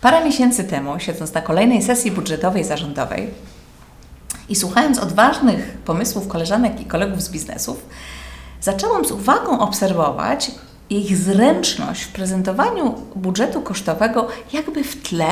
Parę miesięcy temu, siedząc na kolejnej sesji budżetowej zarządowej i słuchając odważnych pomysłów koleżanek i kolegów z biznesów, zaczęłam z uwagą obserwować ich zręczność w prezentowaniu budżetu kosztowego jakby w tle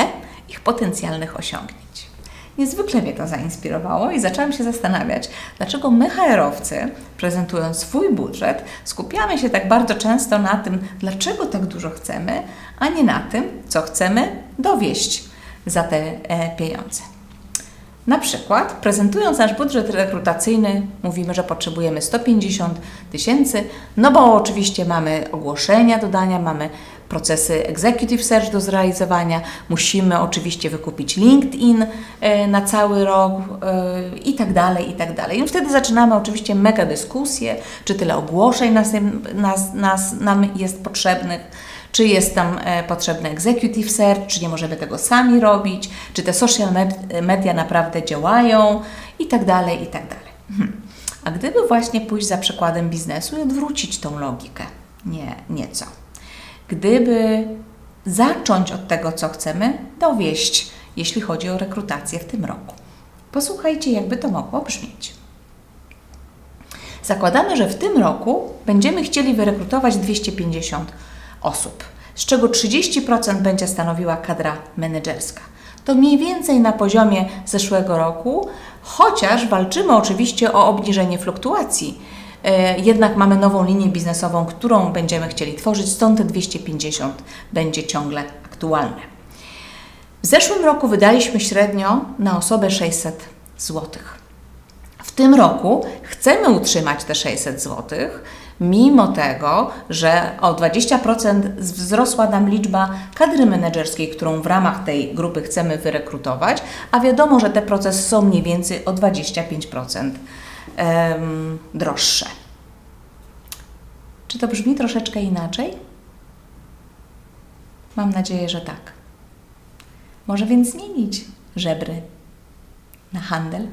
ich potencjalnych osiągnięć. Niezwykle mnie to zainspirowało i zaczęłam się zastanawiać, dlaczego my HR-owcy, prezentując swój budżet, skupiamy się tak bardzo często na tym, dlaczego tak dużo chcemy, a nie na tym, co chcemy dowieść za te e, pieniądze. Na przykład, prezentując nasz budżet rekrutacyjny, mówimy, że potrzebujemy 150 tysięcy, no bo oczywiście mamy ogłoszenia do dania, mamy procesy executive search do zrealizowania, musimy oczywiście wykupić LinkedIn e, na cały rok e, i tak dalej, i tak dalej. I wtedy zaczynamy oczywiście mega dyskusję, czy tyle ogłoszeń nas, nas, nas, nam jest potrzebnych, czy jest tam e, potrzebny executive search, czy nie możemy tego sami robić, czy te social media naprawdę działają i tak dalej, i tak dalej. Hmm. A gdyby właśnie pójść za przykładem biznesu i odwrócić tą logikę nie, nieco. Gdyby zacząć od tego, co chcemy, dowieść, jeśli chodzi o rekrutację w tym roku. Posłuchajcie, jakby to mogło brzmieć. Zakładamy, że w tym roku będziemy chcieli wyrekrutować 250 osób, z czego 30% będzie stanowiła kadra menedżerska. To mniej więcej na poziomie zeszłego roku, chociaż walczymy oczywiście o obniżenie fluktuacji. E, jednak mamy nową linię biznesową, którą będziemy chcieli tworzyć, stąd te 250 będzie ciągle aktualne. W zeszłym roku wydaliśmy średnio na osobę 600 zł. W tym roku chcemy utrzymać te 600 złotych mimo tego, że o 20% wzrosła nam liczba kadry menedżerskiej, którą w ramach tej grupy chcemy wyrekrutować, a wiadomo, że te procesy są mniej więcej o 25% um, droższe. Czy to brzmi troszeczkę inaczej? Mam nadzieję, że tak. Może więc zmienić żebry na handel?